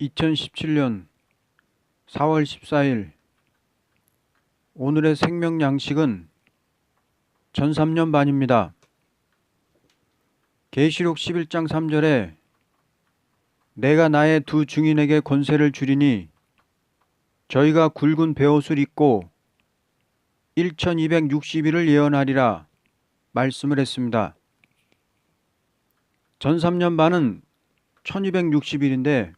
2017년 4월 14일 오늘의 생명 양식은 전삼년 반입니다. 계시록 11장 3절에 내가 나의 두 증인에게 권세를 주리니 저희가 굵은 베옷을 입고 1260일을 예언하리라 말씀을 했습니다. 전삼년 반은 1260일인데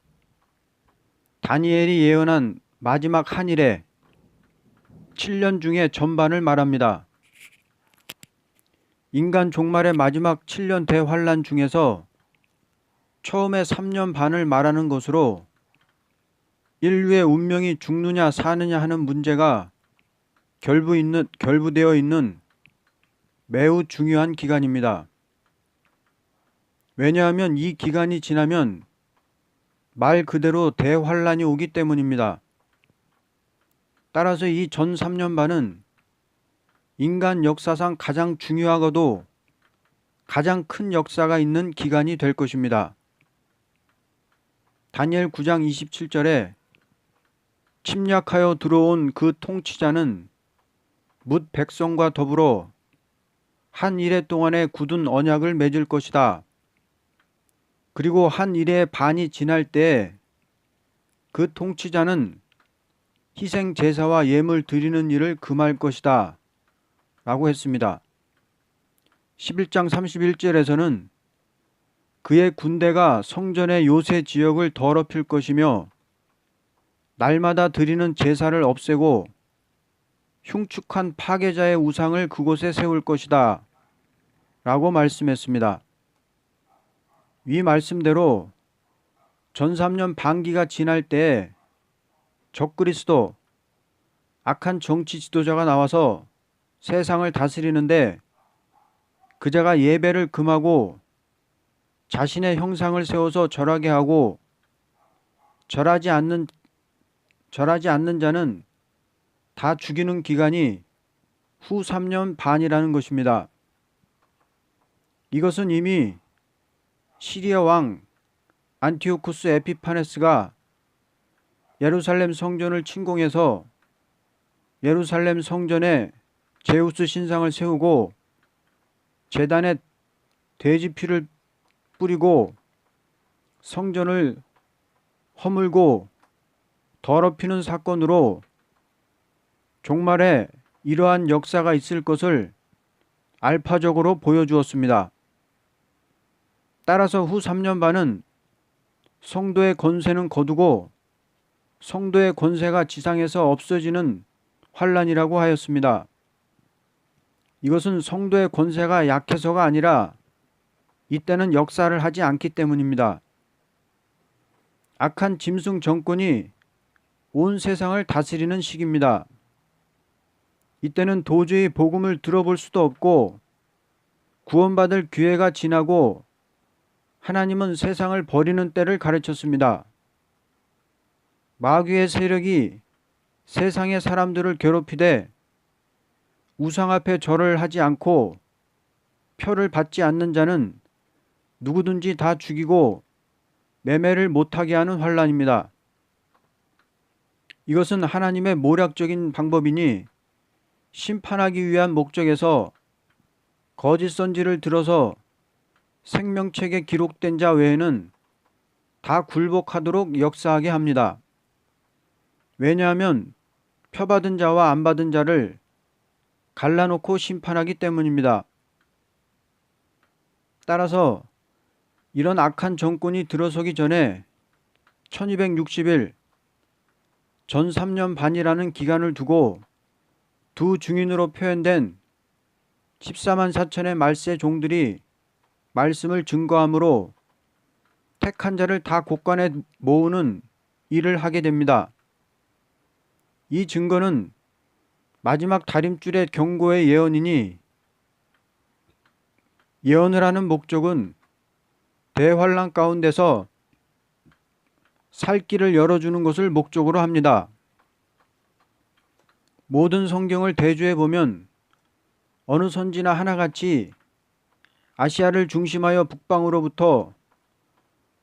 다니엘이 예언한 마지막 한 일에 7년 중에 전반을 말합니다. 인간 종말의 마지막 7년 대환란 중에서 처음에 3년 반을 말하는 것으로 인류의 운명이 죽느냐 사느냐 하는 문제가 결부 있는, 결부되어 있는 매우 중요한 기간입니다. 왜냐하면 이 기간이 지나면 말 그대로 대환란이 오기 때문입니다. 따라서 이 전 3년 반은 인간 역사상 가장 중요하고도 가장 큰 역사가 있는 기간이 될 것입니다. 다니엘 9장 27절에 침략하여 들어온 그 통치자는 묻 백성과 더불어 한 일해 동안에 굳은 언약을 맺을 것이다. 그리고 한 일의 반이 지날 때 그 통치자는 희생 제사와 예물 드리는 일을 금할 것이다. 라고 했습니다. 11장 31절에서는 그의 군대가 성전의 요새 지역을 더럽힐 것이며 날마다 드리는 제사를 없애고 흉측한 파괴자의 우상을 그곳에 세울 것이다. 라고 말씀했습니다. 위 말씀대로 전 3년 반기가 지날 때 적그리스도 악한 정치 지도자가 나와서 세상을 다스리는데 그자가 예배를 금하고 자신의 형상을 세워서 절하게 하고 절하지 않는 절하지 않는 자는 다 죽이는 기간이 후 3년 반이라는 것입니다. 이것은 이미 시리아 왕 안티오쿠스 에피파네스가 예루살렘 성전을 침공해서 예루살렘 성전에 제우스 신상을 세우고 재단에 돼지 피를 뿌리고 성전을 허물고 더럽히는 사건으로 종말에 이러한 역사가 있을 것을 알파적으로 보여주었습니다. 따라서 후 3년 반은 성도의 권세는 거두고 성도의 권세가 지상에서 없어지는 환란이라고 하였습니다. 이것은 성도의 권세가 약해서가 아니라 이때는 역사를 하지 않기 때문입니다. 악한 짐승 정권이 온 세상을 다스리는 시기입니다. 이때는 도저히 복음을 들어볼 수도 없고 구원받을 기회가 지나고 하나님은 세상을 버리는 때를 가르쳤습니다. 마귀의 세력이 세상의 사람들을 괴롭히되 우상 앞에 절을 하지 않고 표를 받지 않는 자는 누구든지 다 죽이고 매매를 못하게 하는 환란입니다. 이것은 하나님의 모략적인 방법이니 심판하기 위한 목적에서 거짓 선지를 들어서 생명책에 기록된 자 외에는 다 굴복하도록 역사하게 합니다. 왜냐하면 표받은 자와 안 받은 자를 갈라놓고 심판하기 때문입니다. 따라서 이런 악한 정권이 들어서기 전에 1260일 전 3년 반이라는 기간을 두고 두 증인으로 표현된 14만 4천의 말세 종들이 말씀을 증거함으로 택한 자를 다 곳간에 모으는 일을 하게 됩니다. 이 증거는 마지막 다림줄의 경고의 예언이니 예언을 하는 목적은 대환란 가운데서 살 길을 열어주는 것을 목적으로 합니다. 모든 성경을 대조해 보면 어느 선지나 하나같이 아시아를 중심하여 북방으로부터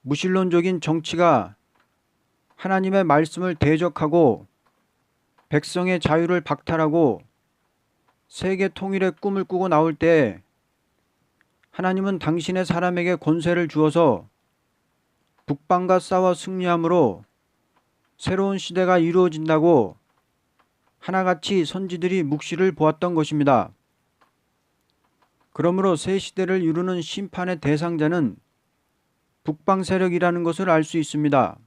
무신론적인 정치가 하나님의 말씀을 대적하고 백성의 자유를 박탈하고 세계 통일의 꿈을 꾸고 나올 때 하나님은 당신의 사람에게 권세를 주어서 북방과 싸워 승리함으로 새로운 시대가 이루어진다고 하나같이 선지들이 묵시를 보았던 것입니다. 그러므로 새 시대를 이루는 심판의 대상자는 북방 세력이라는 것을 알 수 있습니다.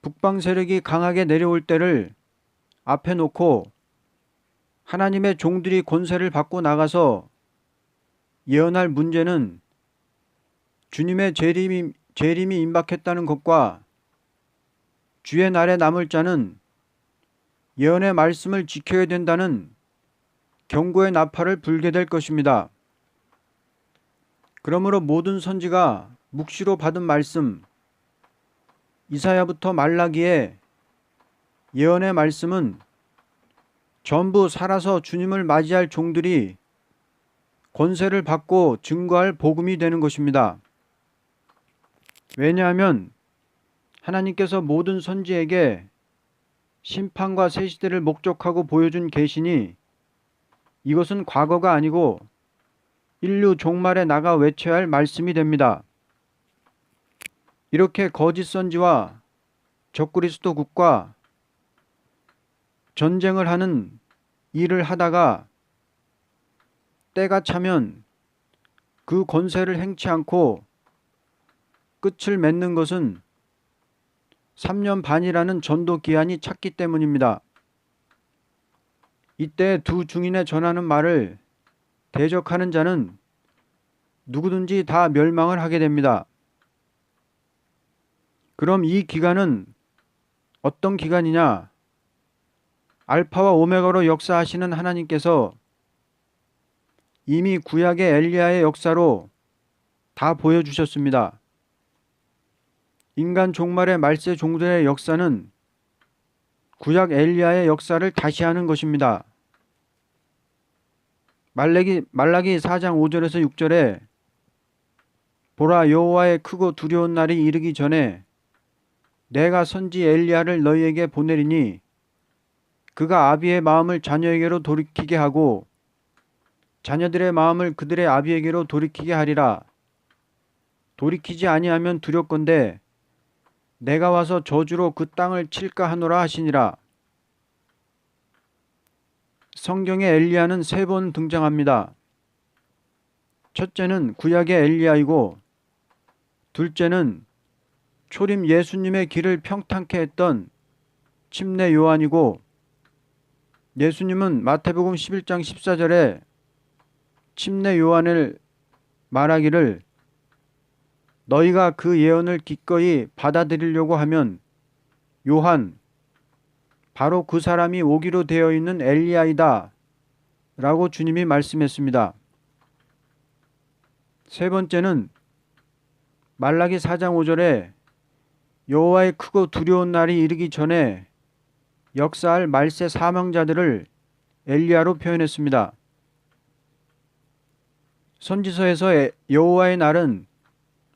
북방 세력이 강하게 내려올 때를 앞에 놓고 하나님의 종들이 권세를 받고 나가서 예언할 문제는 주님의 재림이, 재림이 임박했다는 것과 주의 날에 남을 자는 예언의 말씀을 지켜야 된다는 경고의 나팔을 불게 될 것입니다. 그러므로 모든 선지가 묵시로 받은 말씀, 이사야부터 말라기에 예언의 말씀은 전부 살아서 주님을 맞이할 종들이 권세를 받고 증거할 복음이 되는 것입니다. 왜냐하면 하나님께서 모든 선지에게 심판과 새 시대를 목적하고 보여준 계시니 이것은 과거가 아니고 인류 종말에 나가 외쳐야 할 말씀이 됩니다. 이렇게 거짓 선지와 적그리스도국과 전쟁을 하는 일을 하다가 때가 차면 그 권세를 행치 않고 끝을 맺는 것은 3년 반이라는 전도 기한이 찼기 때문입니다. 이때 두 중인에 전하는 말을 대적하는 자는 누구든지 다 멸망을 하게 됩니다. 그럼 이 기간은 어떤 기간이냐? 알파와 오메가로 역사하시는 하나님께서 이미 구약의 엘리야의 역사로 다 보여주셨습니다. 인간 종말의 말세 종들의 역사는 구약 엘리야의 역사를 다시 하는 것입니다. 말라기, 말라기 4장 5절에서 6절에 보라 여호와의 크고 두려운 날이 이르기 전에 내가 선지 엘리야를 너희에게 보내리니 그가 아비의 마음을 자녀에게로 돌이키게 하고 자녀들의 마음을 그들의 아비에게로 돌이키게 하리라. 돌이키지 아니하면 두렵건대 내가 와서 저주로 그 땅을 칠까 하노라 하시니라. 성경의 엘리야는 세 번 등장합니다. 첫째는 구약의 엘리야이고 둘째는 초림 예수님의 길을 평탄케 했던 침례 요한이고 예수님은 마태복음 11장 14절에 침례 요한을 말하기를 너희가 그 예언을 기꺼이 받아들이려고 하면 요한 바로 그 사람이 오기로 되어 있는 엘리야이다 라고 주님이 말씀했습니다. 세 번째는 말라기 4장 5절에 여호와의 크고 두려운 날이 이르기 전에 역사할 말세 사망자들을 엘리야로 표현했습니다. 선지서에서 여호와의 날은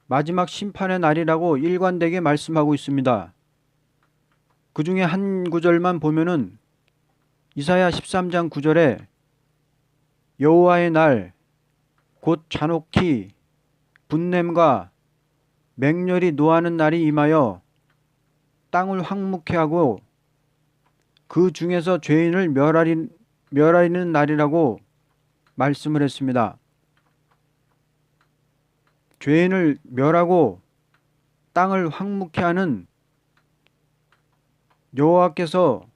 마지막 심판의 날이라고 일관되게 말씀하고 있습니다. 그 중에 한 구절만 보면은 이사야 13장 9절에 여호와의 날 곧 잔혹히 분냄과 맹렬히 노하는 날이 임하여 땅을 황무케 하고 그 중에서 죄인을 멸하리, 멸하리는 날이라고 말씀을 했습니다. 죄인을 멸하고 땅을 황무케 하는 여호와께서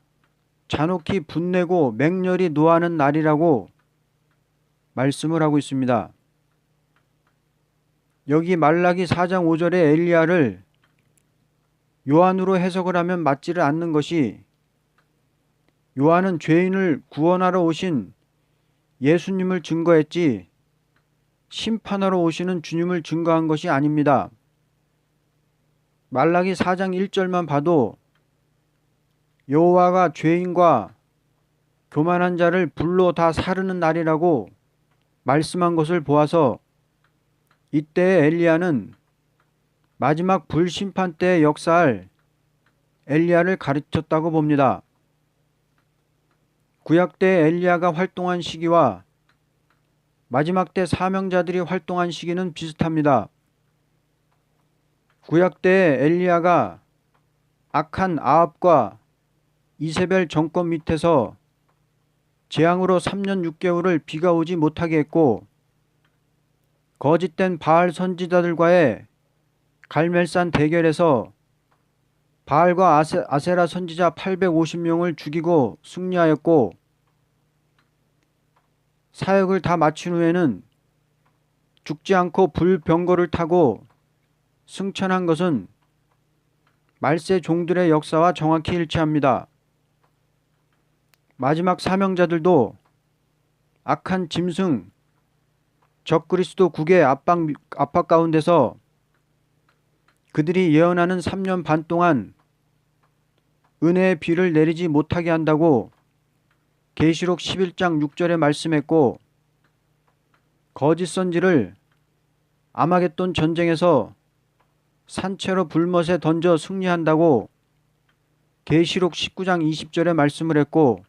잔혹히 분내고 맹렬히 노하는 날이라고 말씀을 하고 있습니다. 여기 말라기 4장 5절의 엘리야를 요한으로 해석을 하면 맞지를 않는 것이 요한은 죄인을 구원하러 오신 예수님을 증거했지 심판하러 오시는 주님을 증거한 것이 아닙니다. 말라기 4장 1절만 봐도 여호와가 죄인과 교만한 자를 불로 다 사르는 날이라고 말씀한 것을 보아서 이때 엘리야는 마지막 불심판 때 역사할 엘리야를 가르쳤다고 봅니다. 구약 때 엘리야가 활동한 시기와 마지막 때 사명자들이 활동한 시기는 비슷합니다. 구약 때 엘리야가 악한 아합과 이세벨 정권 밑에서 재앙으로 3년 6개월을 비가 오지 못하게 했고 거짓된 바알 선지자들과의 갈멜산 대결에서 바알과 아세, 아세라 선지자 850명을 죽이고 승리하였고 사역을 다 마친 후에는 죽지 않고 불병거를 타고 승천한 것은 말세 종들의 역사와 정확히 일치합니다. 마지막 사명자들도 악한 짐승 적그리스도 국의 압박, 압박 가운데서 그들이 예언하는 3년 반 동안 은혜의 비를 내리지 못하게 한다고 계시록 11장 6절에 말씀했고 거짓 선지를 아마겟돈 전쟁에서 산채로 불못에 던져 승리한다고 계시록 19장 20절에 말씀을 했고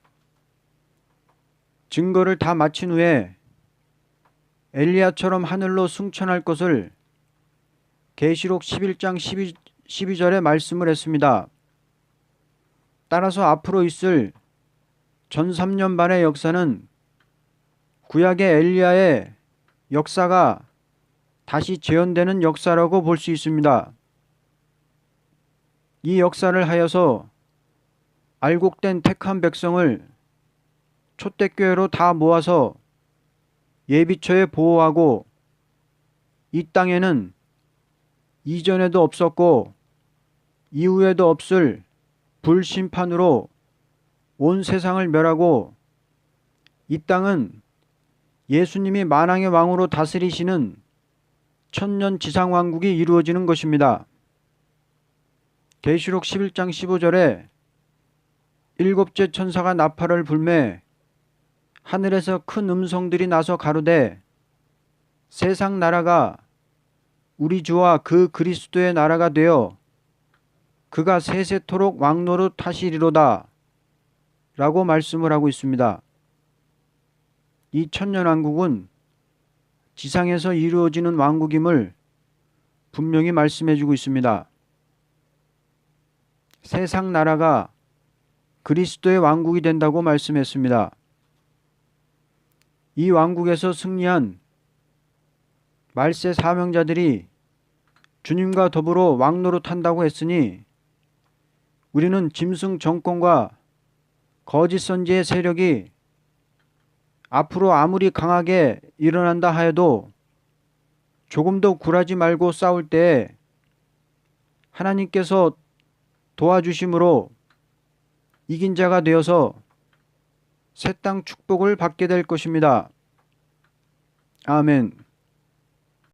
증거를 다 마친 후에 엘리야처럼 하늘로 승천할 것을 계시록 11장 12, 12절에 말씀을 했습니다. 따라서 앞으로 있을 전 3년 반의 역사는 구약의 엘리야의 역사가 다시 재현되는 역사라고 볼 수 있습니다. 이 역사를 하여서 알곡된 택한 백성을 초대교회로 다 모아서 예비처에 보호하고 이 땅에는 이전에도 없었고 이후에도 없을 불심판으로 온 세상을 멸하고 이 땅은 예수님이 만왕의 왕으로 다스리시는 천년 지상 왕국이 이루어지는 것입니다. 계시록 11장 15절에 일곱째 천사가 나팔을 불매 하늘에서 큰 음성들이 나서 가로되 세상 나라가 우리 주와 그 그리스도의 나라가 되어 그가 세세토록 왕노릇 하시리로다 라고 말씀을 하고 있습니다. 이 천년왕국은 지상에서 이루어지는 왕국임을 분명히 말씀해 주고 있습니다. 세상 나라가 그리스도의 왕국이 된다고 말씀했습니다. 이 왕국에서 승리한 말세 사명자들이 주님과 더불어 왕노릇 한다고 했으니 우리는 짐승 정권과 거짓 선지의 세력이 앞으로 아무리 강하게 일어난다 하여도 조금도 굴하지 말고 싸울 때 하나님께서 도와주심으로 이긴 자가 되어서 새 땅 축복을 받게 될 것입니다. 아멘.